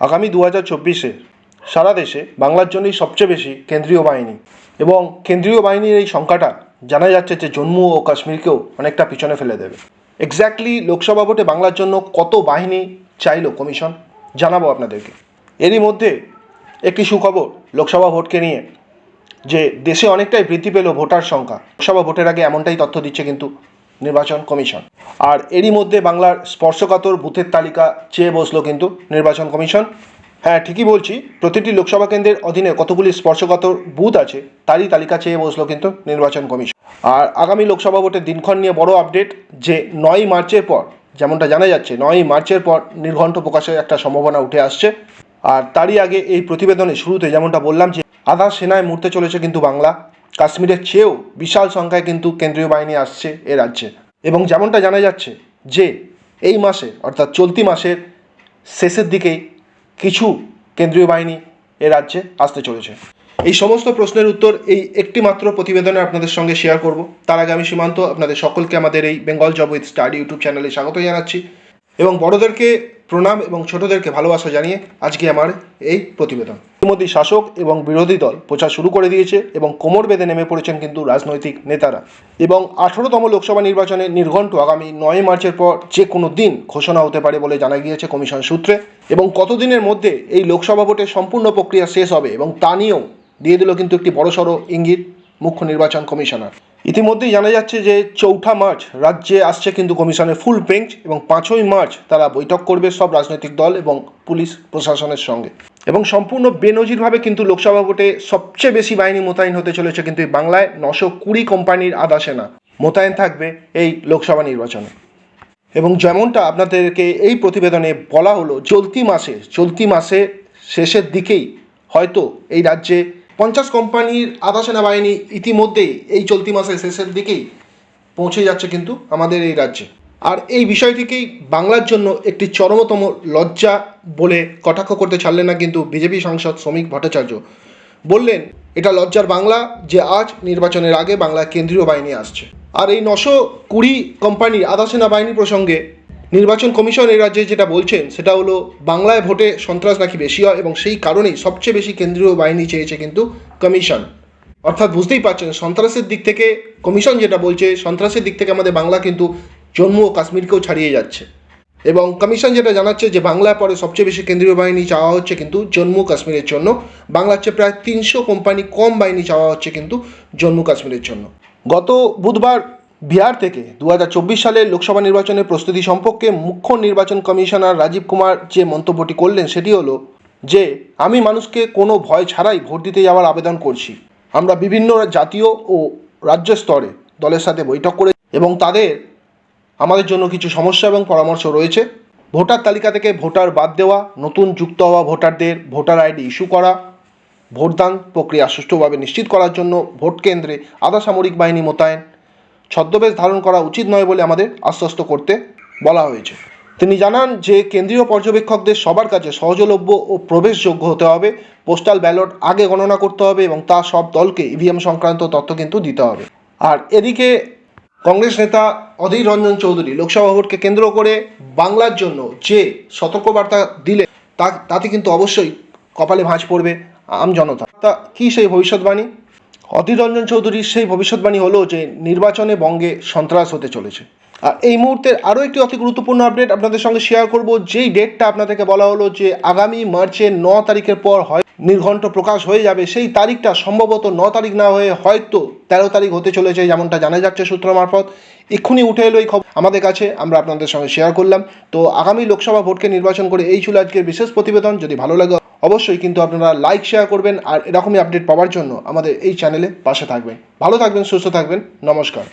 আগামী দু হাজার চব্বিশে সারা দেশে বাংলার জন্যই সবচেয়ে বেশি কেন্দ্রীয় বাহিনী। এবং কেন্দ্রীয় বাহিনীর এই সংখ্যাটা জানা যাচ্ছে যে জম্মু ও কাশ্মীরকেও অনেকটা পিছনে ফেলে দেবে। এক্স্যাক্টলি লোকসভা ভোটে বাংলার জন্য কত বাহিনী চাইলো কমিশন? জানাব আপনাদেরকে। এরই মধ্যে একটি সুখবর লোকসভা ভোটকে নিয়ে, যে দেশে অনেকটাই বৃদ্ধি পেল ভোটার সংখ্যা। লোকসভা ভোটের আগে এমনটাই তথ্য দিচ্ছে কিন্তু নির্বাচন কমিশন। আর এরই মধ্যে বাংলার স্পর্শকাতর বুথের তালিকা চেয়ে বসল কিন্তু নির্বাচন কমিশন। হ্যাঁ ঠিকই বলছি, প্রতিটি লোকসভা কেন্দ্রের অধীনে কতগুলি স্পর্শকাতর বুথ আছে, তারই তালিকা চেয়ে বসল কিন্তু নির্বাচন কমিশন। আর আগামী লোকসভা ভোটের দিনক্ষণ নিয়ে বড় আপডেট যে নয় মার্চের পর, যেমনটা জানা যাচ্ছে নয় মার্চের পর নির্ঘণ্ট প্রকাশের একটা সম্ভাবনা উঠে আসছে। আর তারই আগে এই প্রতিবেদনের শুরুতে যেমনটা বললাম যে আধা সেনায় মরতে চলেছে কিন্তু বাংলা। কাশ্মীরের চেয়েও বিশাল সংখ্যায় কিন্তু কেন্দ্রীয় বাহিনী আসছে এ রাজ্যে। এবং যেমনটা জানা যাচ্ছে যে এই মাসে, অর্থাৎ চলতি মাসের শেষের দিকেই কিছু কেন্দ্রীয় বাহিনী এ রাজ্যে আসতে চলেছে। এই সমস্ত প্রশ্নের উত্তর এই একটি মাত্র প্রতিবেদনে আপনাদের সঙ্গে শেয়ার করব। তার আগে আমি সীমান্ত, আপনাদের সকলকে আমাদের এই Bengal job with study YouTube চ্যানেলে স্বাগত জানাচ্ছি। এবং বড়দেরকে প্রণাম এবং ছোটদেরকে ভালোবাসা জানিয়ে আজকে আমার এই প্রতিবেদন। ইতিমধ্যে শাসক এবং বিরোধী দল প্রচার শুরু করে দিয়েছে এবং কোমর বেঁধে নেমে পড়েছেন কিন্তু রাজনৈতিক নেতারা। এবং আঠারোতম লোকসভা নির্বাচনে নির্ঘণ্ট আগামী নয় মার্চের পর যে কোনো দিন ঘোষণা হতে পারে বলে জানা গিয়েছে কমিশন সূত্রে। এবং কতদিনের মধ্যে এই লোকসভা ভোটের সম্পূর্ণ প্রক্রিয়া শেষ হবে এবং তা নিয়েও দিয়ে দিল কিন্তু একটি বড়সড় ইঙ্গিত মুখ্য নির্বাচন কমিশনার। ইতিমধ্যেই জানা যাচ্ছে যে চৌঠা মার্চ রাজ্যে আসছে কিন্তু কমিশনের ফুল বেঞ্চ এবং পাঁচই মার্চ তারা বৈঠক করবে সব রাজনৈতিক দল এবং পুলিশ প্রশাসনের সঙ্গে। এবং সম্পূর্ণ বেনজিরভাবে কিন্তু লোকসভা ভোটে সবচেয়ে বেশি বাহিনী মোতায়েন হতে চলেছে কিন্তু এই বাংলায় নশো কুড়ি কোম্পানির আধা সেনা মোতায়েন থাকবে এই লোকসভা নির্বাচনে। এবং যেমনটা আপনাদেরকে এই প্রতিবেদনে বলা হলো, চলতি মাসে চলতি মাসে শেষের দিকেই হয়তো এই রাজ্যে পঞ্চাশ কোম্পানির আধা সেনাবাহিনী ইতিমধ্যেই এই চলতি মাসের শেষের দিকেই পৌঁছে যাচ্ছে কিন্তু আমাদের এই রাজ্যে। আর এই বিষয়টিকেই বাংলার জন্য একটি চরমতম লজ্জা বলে কটাক্ষ করতে ছাড়লেন না কিন্তু বিজেপি সাংসদ শ্রমিক ভট্টাচার্য। বললেন, এটা লজ্জার বাংলা যে আজ নির্বাচনের আগে বাংলা কেন্দ্রীয় বাহিনী আসছে। আর এই নশো কুড়ি কোম্পানির আধা সেনাবাহিনী প্রসঙ্গে নির্বাচন কমিশন এই রাজ্যে যেটা বলছেন, সেটা হলো বাংলায় ভোটে সন্ত্রাস নাকি বেশি হয় এবং সেই কারণেই সবচেয়ে বেশি কেন্দ্রীয় বাহিনী চেয়েছে কিন্তু কমিশন। অর্থাৎ বুঝতেই পারছেন, সন্ত্রাসের দিক থেকে কমিশন যেটা বলছে, সন্ত্রাসের দিক থেকে আমাদের বাংলা কিন্তু জম্মু ও কাশ্মীরকেও ছাড়িয়ে যাচ্ছে। এবং কমিশন যেটা জানাচ্ছে যে বাংলায় পরে সবচেয়ে বেশি কেন্দ্রীয় বাহিনী চাওয়া হচ্ছে কিন্তু জম্মু কাশ্মীরের জন্য। বাংলার চেয়ে প্রায় তিনশো কোম্পানি কম বাহিনী চাওয়া হচ্ছে কিন্তু জম্মু কাশ্মীরের জন্য। গত বুধবার বিহার থেকে দু হাজার চব্বিশ সালের লোকসভা নির্বাচনের প্রস্তুতি সম্পর্কে মুখ্য নির্বাচন কমিশনার রাজীব কুমার যে মন্তব্যটি করলেন, সেটি হলো যে, আমি মানুষকে কোনো ভয় ছাড়াই ভোট দিতে যাওয়ার আবেদন করছি। আমরা বিভিন্ন জাতীয় ও রাজ্য স্তরে দলের সাথে বৈঠক করে এবং তাদের, আমাদের জন্য কিছু সমস্যা এবং পরামর্শ রয়েছে। ভোটার তালিকা থেকে ভোটার বাদ দেওয়া, নতুন যুক্ত হওয়া ভোটারদের ভোটার আইডি ইস্যু করা, ভোটদান প্রক্রিয়া সুষ্ঠুভাবে নিশ্চিত করার জন্য ভোট কেন্দ্রে আধা সামরিক বাহিনী মোতায়েন ছদ্মবেশ ধারণ করা উচিত নয় বলে আমাদের আশ্বস্ত করতে বলা হয়েছে। তিনি জানান যে, কেন্দ্রীয় পর্যবেক্ষকদের সবার কাছে সহজলভ্য ও প্রবেশযোগ্য হতে হবে, পোস্টাল ব্যালট আগে গণনা করতে হবে এবং তা সব দলকে ইভিএম সংক্রান্ত তথ্য কিন্তু দিতে হবে। আর এদিকে কংগ্রেস নেতা অধীর রঞ্জন চৌধুরী লোকসভা ভোটকে কেন্দ্র করে বাংলার জন্য যে সতর্কবার্তা দিলে, তা, তাতে কিন্তু অবশ্যই কপালে ভাঁজ পড়বে আম জনতা। তা কী সেই ভবিষ্যৎবাণী? অধীর রঞ্জন চৌধুরীর সেই ভবিষ্যৎবাণী হলো যে নির্বাচনে বঙ্গে সন্ত্রাস হতে চলেছে। আর এই মুহূর্তের আরও একটি অতি গুরুত্বপূর্ণ আপডেট আপনাদের সঙ্গে শেয়ার করব, যেই ডেটটা আপনাদেরকে বলা হলো যে আগামী মার্চের ন তারিখের পর হয় নির্ঘণ্ট প্রকাশ হয়ে যাবে, সেই তারিখটা সম্ভবত ন তারিখ না হয়ে হয়তো তেরো তারিখ হতে চলেছে যেমনটা জানা যাচ্ছে সূত্র মারফত। এক্ষুনি উঠে এলো এই খবর। আমাদের কাছে আমরা আপনাদের সঙ্গে শেয়ার করলাম। তো আগামী লোকসভা ভোটকে নির্বাচন করে এই ছিল আজকের বিশেষ প্রতিবেদন। যদি ভালো লাগে অবশ্যই কিন্তু আপনারা লাইক শেয়ার করবেন আর এরকমই আপডেট পাওয়ার জন্য আমাদের এই চ্যানেলে পাশে থাকবেন। ভালো থাকবেন, সুস্থ থাকবেন, নমস্কার।